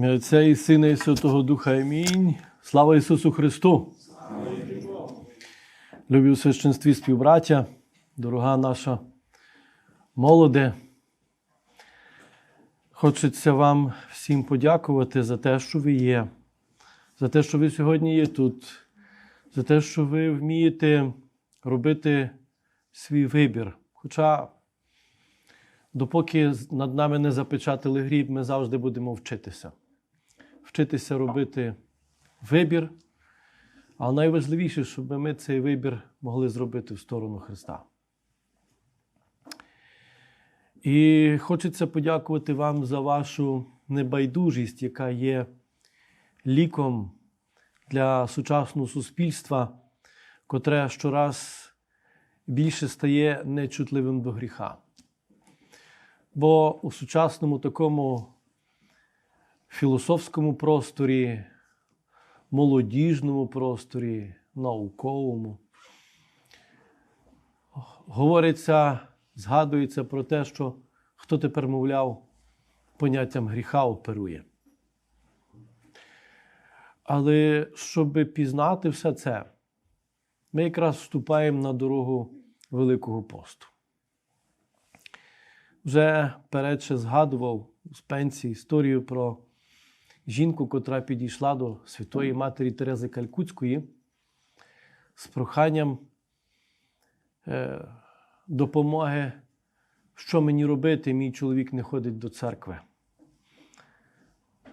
Отця і Сина, і Святого Духа. Амінь. Слава Ісусу Христу! Любі у священстві співбраття, дорога наша молоде. Хочеться вам всім подякувати за те, що ви є, за те, що ви сьогодні є тут, за те, що ви вмієте робити свій вибір. Хоча, допоки над нами не запечатали гріб, ми завжди будемо вчитися. Вчитися робити вибір. А найважливіше, щоб ми цей вибір могли зробити в сторону Христа. І хочеться подякувати вам за вашу небайдужість, яка є ліком для сучасного суспільства, котре щораз більше стає нечутливим до гріха. Бо у сучасному такому філософському просторі, молодіжному просторі, науковому говориться, згадується про те, що хто тепер, мовляв, поняттям гріха оперує. Але щоб пізнати все це, ми якраз вступаємо на дорогу Великого посту. Вже передше згадував у Спенсі історію про жінку, котра підійшла до Святої Матері Терези Калькутської з проханням е, допомоги, що мені робити, мій чоловік не ходить до церкви.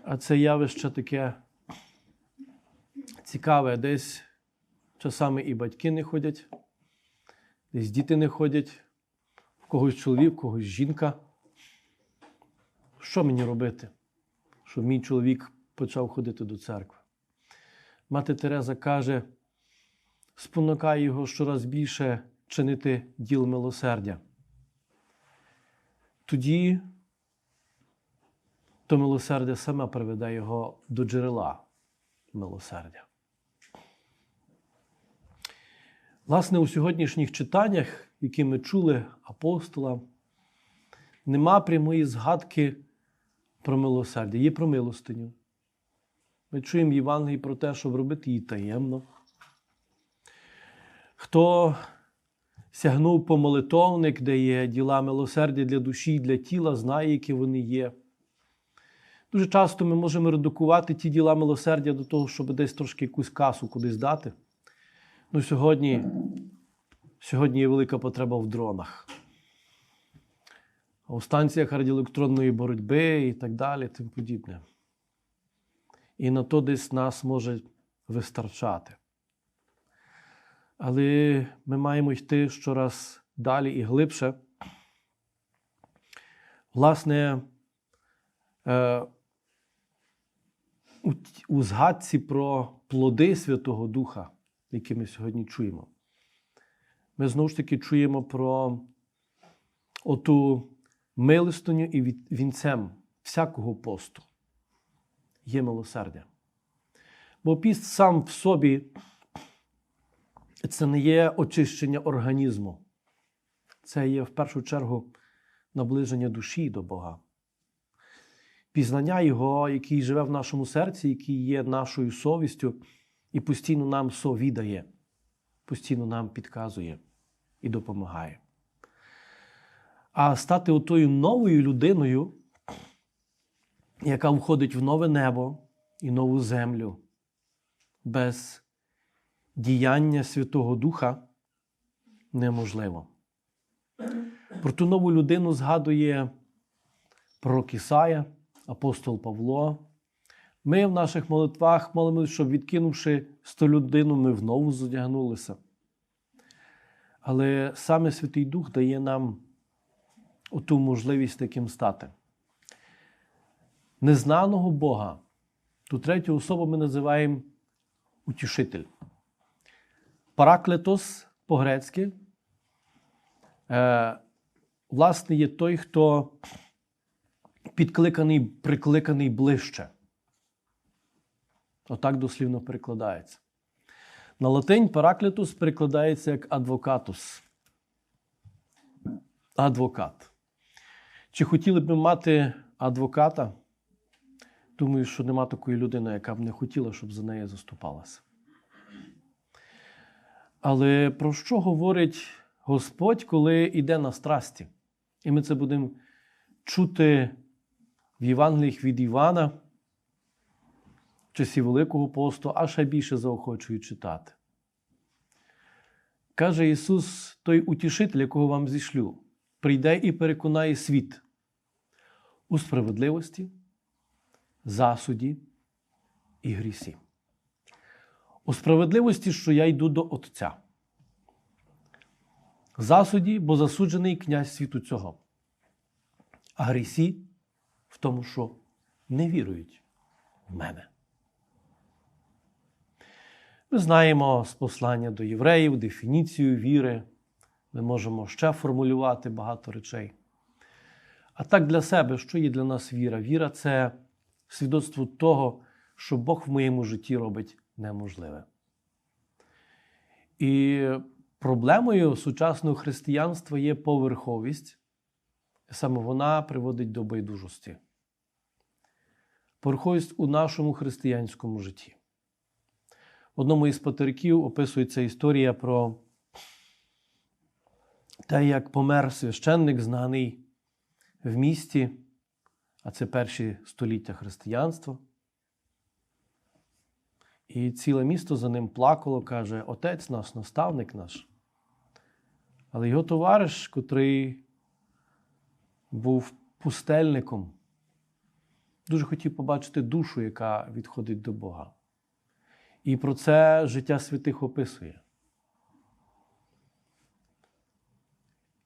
А це явище таке цікаве, десь часами і батьки не ходять, десь діти не ходять, в когось чоловік, в когось жінка. Що мені робити? Щоб мій чоловік почав ходити до церкви. Мати Тереза каже, спонукає його щораз більше чинити діл милосердя. Тоді то милосердя саме приведе його до джерела милосердя. Власне, у сьогоднішніх читаннях, які ми чули апостола, нема прямої згадки про милосердя, є про милостиню. Ми чуємо в Євангелії про те, щоб робити її таємно. Хто сягнув по молитовник, де є діла милосердя для душі і для тіла, знає, які вони є. Дуже часто ми можемо редукувати ті діла милосердя до того, щоб десь трошки якусь касу кудись дати. Ну, сьогодні, сьогодні є велика потреба в дронах. У станціях радіоелектронної боротьби і так далі, тим подібне. І на то десь нас може вистачати. Але ми маємо йти щораз далі і глибше. Власне, е, у, у згадці про плоди Святого Духа, які ми сьогодні чуємо, ми знову ж таки чуємо про оту милостиню і вінцем всякого посту є милосердя. Бо піст сам в собі це не є очищення організму, це є в першу чергу наближення душі до Бога. Пізнання Його, який живе в нашому серці, який є нашою совістю, і постійно нам совідає, постійно нам підказує і допомагає. А стати отою новою людиною, яка входить в нове небо і нову землю без діяння Святого Духа неможливо. Про ту нову людину згадує пророк Ісая, апостол Павло. Ми в наших молитвах молимося, щоб відкинувши сто людину, ми вновь зодягнулися. Але саме Святий Дух дає нам оту можливість таким стати. Незнаного Бога, ту третю особу ми називаємо утішитель. Параклетос по-грецьки, е, власне, є той, хто підкликаний, прикликаний ближче. Отак дослівно перекладається. На латинь параклетус перекладається як адвокатус. Адвокат. Чи хотіли б ми мати адвоката? Думаю, що нема такої людини, яка б не хотіла, щоб за неї заступалася. Але про що говорить Господь, коли йде на страсті? І ми це будемо чути в Євангеліях від Івана в часі Великого посту, а ще більше заохочую читати. Каже Ісус, той утішитель, якого вам зішлю, прийде і переконає світ у справедливості, засуді і грісі. У справедливості, що я йду до Отця. Засуді, бо засуджений князь світу цього. А грісі в тому, що не вірують в мене. Ми знаємо з послання до євреїв дефініцію віри. Ми можемо ще формулювати багато речей. А так для себе, що є для нас віра? Віра це свідоцтво того, що Бог в моєму житті робить неможливе. І проблемою сучасного християнства є поверховість, саме вона приводить до байдужості. Поверховість у нашому християнському житті. В одному із патериків описується історія про те, як помер священник, знаний в місті, а це перші століття християнства. І ціле місто за ним плакало, каже: Отець наш, наставник наш. Але його товариш, котрий був пустельником, дуже хотів побачити душу, яка відходить до Бога. І про це життя святих описує.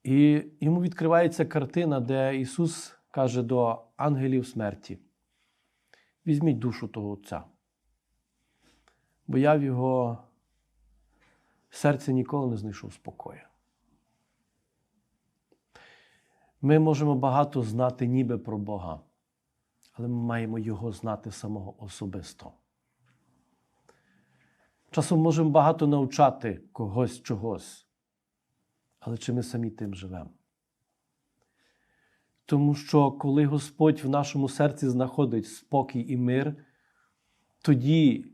І йому відкривається картина, де Ісус каже до ангелів смерті: візьміть душу того Отця. Бо я в його серці ніколи не знайшов спокою. Ми можемо багато знати ніби про Бога, але ми маємо Його знати самого особисто. Часом можемо багато навчати когось чогось, але чи ми самі тим живемо? Тому що коли Господь в нашому серці знаходить спокій і мир, тоді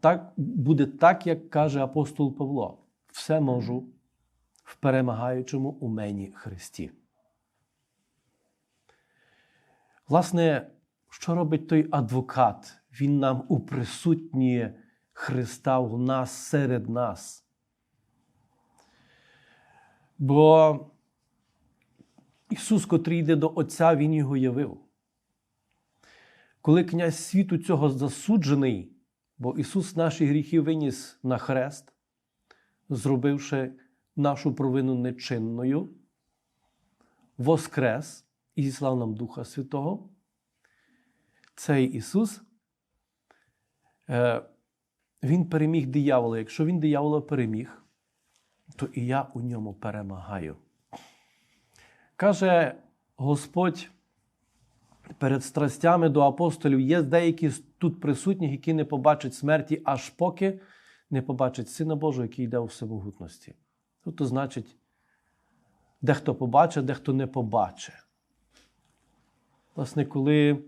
так, буде так, як каже апостол Павло: все можу в перемагаючому у мені Христі. Власне, що робить той адвокат? Він нам уприсутнює Христа у нас серед нас. Бо Ісус, котрий йде до Отця, Він його явив. Коли князь світу цього засуджений, бо Ісус наші гріхи виніс на хрест, зробивши нашу провину нечинною, воскрес і зіслав нам Духа Святого, цей Ісус. Він переміг диявола. Якщо він диявола переміг, то і я у ньому перемагаю. Каже Господь перед страстями до апостолів: є деякі тут присутні, які не побачать смерті, аж поки не побачать Сина Божого, який йде у всемогутності. Тобто, значить, дехто побачить, дехто не побачить. Власне, коли.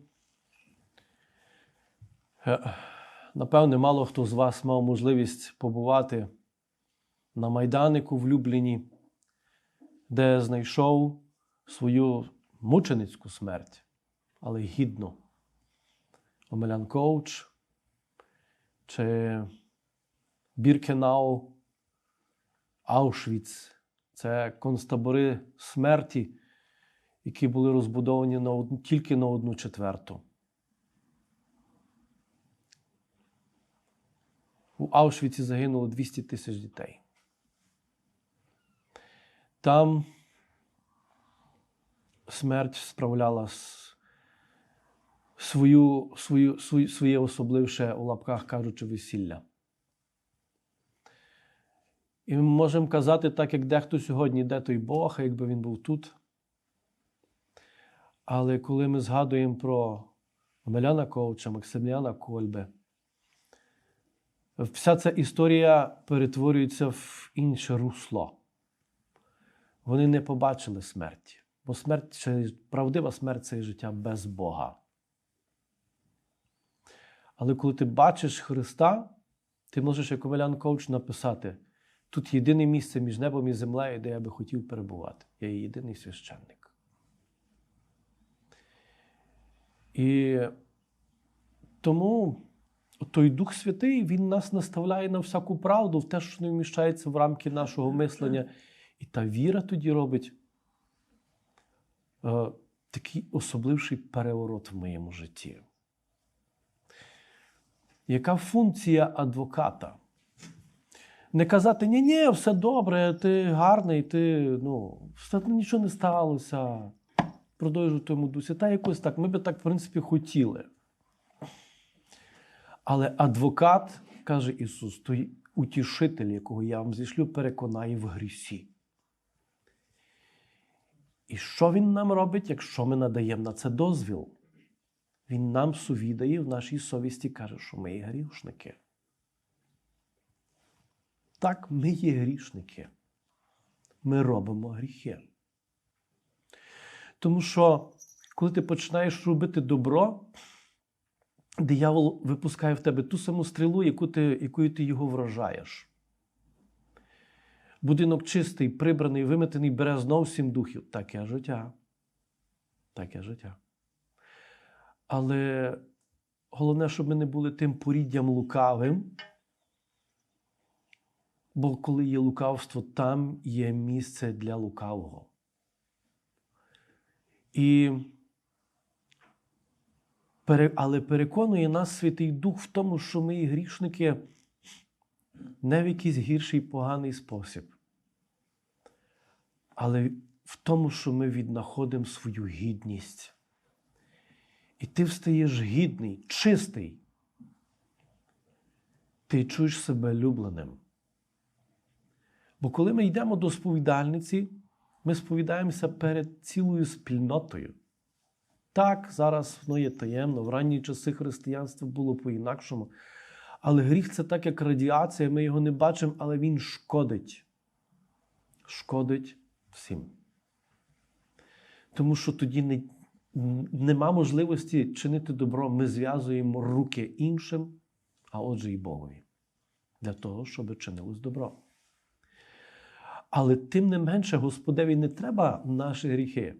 Напевне, мало хто з вас мав можливість побувати на майданику в Любліні, де знайшов свою мученицьку смерть, але гідно. Омелян Коуч чи Біркенау, Аушвіц це концтабори смерті, які були розбудовані на одну, тільки на одну четверту. У Аушвіці загинуло 200 тисяч дітей. Там смерть справляла свою, свою, свою, своє особливше у лапках кажучи, весілля. І ми можемо казати, так, як дехто сьогодні, де той Бог, якби він був тут. Але коли ми згадуємо про Омеляна Ковча, Максиміана Кольбе, вся ця історія перетворюється в інше русло. Вони не побачили смерті, бо смерть, правдива смерть це життя без Бога. Але коли ти бачиш Христа, ти можеш, як Омелян Коуч, написати: тут єдине місце між небом і землею, де я би хотів перебувати. Я є єдиний священник. І тому той Дух Святий Він нас наставляє на всяку правду, в те, що не вміщається в рамки нашого мислення. І та віра тоді робить е, такий особливший переворот в моєму житті. Яка функція адвоката? Не казати, ні, ні, все добре, ти гарний, ти ну, все нічого не сталося. Продовжуй в тому дусі. Та якось так, ми би так, в принципі, хотіли. Але адвокат, каже Ісус, той утішитель, якого я вам зішлю, переконає в грісі. І що він нам робить, якщо ми надаємо на це дозвіл? Він нам сувідає в нашій совісті каже, що ми є грішники. Так, ми є грішники. Ми робимо гріхи. Тому що, коли ти починаєш робити добро, диявол випускає в тебе ту саму стрілу, яку ти, якою ти його вражаєш. Будинок чистий, прибраний, виметений, бере знов сім духів. Таке життя. Таке життя. Але головне, щоб ми не були тим поріддям лукавим. Бо коли є лукавство, там є місце для лукавого. І, Але переконує нас Святий Дух в тому, що ми грішники не в якийсь гірший поганий спосіб, але в тому, що ми віднаходимо свою гідність. І ти встаєш гідний, чистий. Ти чуєш себе любленим. Бо коли ми йдемо до сповідальниці, ми сповідаємося перед цілою спільнотою. Так, зараз воно є таємно, в ранні часи християнства було по-інакшому. Але гріх це так, як радіація, ми його не бачимо, але він шкодить. Шкодить всім. Тому що тоді не, нема можливості чинити добро. Ми зв'язуємо руки іншим, а отже, і Богові. Для того, щоб чинилось добро. Але тим не менше, Господеві не треба наші гріхи.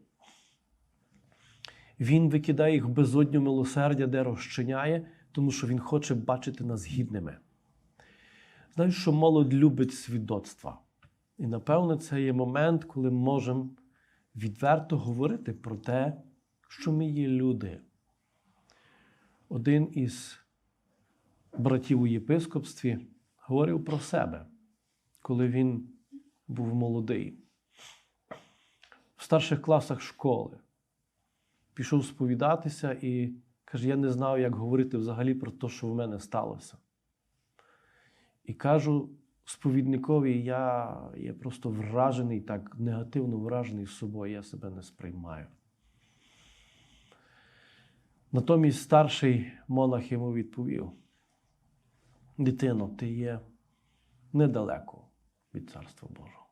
Він викидає їх безодню милосердя, де розчиняє, тому що Він хоче бачити нас гідними. Знаєш, що молодь любить свідоцтва. І напевно, це є момент, коли ми можемо відверто говорити про те, що ми є люди. Один із братів у єпископстві говорив про себе, коли він був молодий. В старших класах школи пішов сповідатися і каже: я не знав, як говорити взагалі про те, що в мене сталося. І кажу сповідникові, я є просто вражений, так негативно вражений собою, я себе не сприймаю. Натомість старший монах йому відповів: Дитино, ти є недалеко від Царства Божого.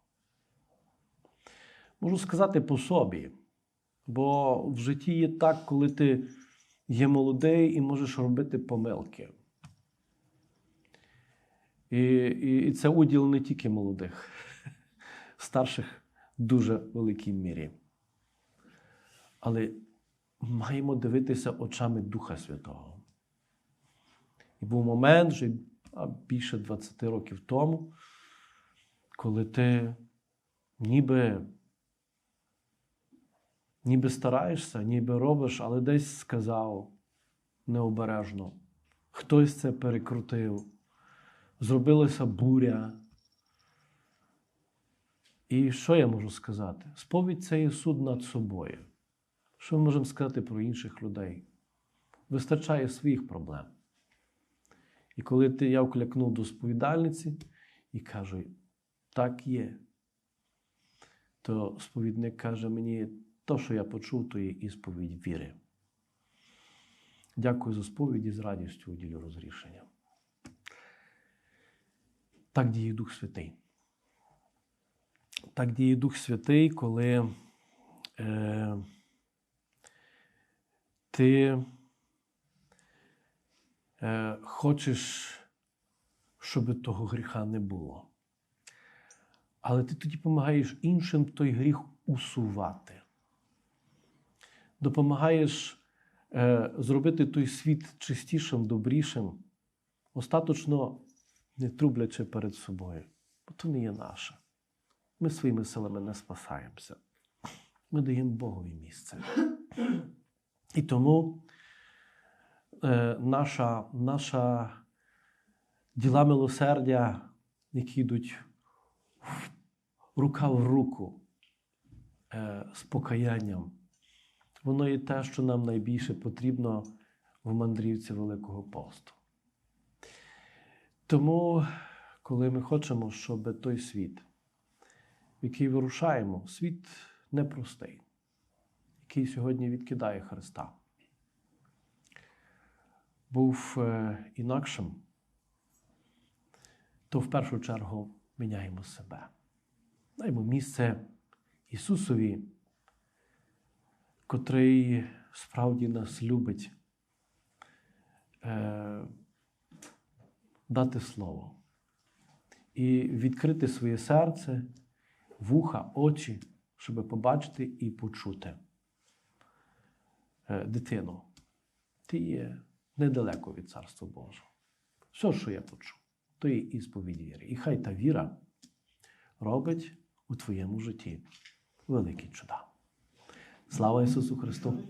Можу сказати по собі, бо в житті є так, коли ти є молодий і можеш робити помилки. І, і, і це уділ не тільки молодих, старших в дуже великій мірі. Але маємо дивитися очами Духа Святого. І був момент вже більше 20 років тому, коли ти ніби ніби стараєшся, ніби робиш, але десь сказав необережно. Хтось це перекрутив, зробилася буря. І що я можу сказати? Сповідь це є суд над собою. Що ми можемо сказати про інших людей? Вистачає своїх проблем. І коли ти, я вклякнув до сповідальниці і кажу, так є, то сповідник каже мені, то, що я почув, то є ісповідь віри. Дякую за сповідь і з радістю уділю розрішення. Так діє Дух Святий. Так діє Дух Святий, коли е, ти е, хочеш, щоб того гріха не було. Але ти тоді допомагаєш іншим той гріх усувати. Допомагаєш е, зробити той світ чистішим, добрішим, остаточно не трублячи перед собою. Бо то не є наше. Ми своїми силами не спасаємося. Ми даємо Богові місце. І тому е, наша, наша діла милосердя, які йдуть рука в руку е, з покаянням, воно є те, що нам найбільше потрібно в мандрівці Великого посту. Тому, коли ми хочемо, щоб той світ, в який вирушаємо, світ непростий, який сьогодні відкидає Христа, був е, інакшим, то в першу чергу міняємо себе. Даємо місце Ісусові, котрий справді нас любить, е, дати слово і відкрити своє серце, вуха, очі, щоб побачити і почути е, дитину. Ти є недалеко від Царства Божого. Все, що я почув, то є ісповідь віри. І хай та віра робить у твоєму житті великі чуда. Слава Ісусу Христу!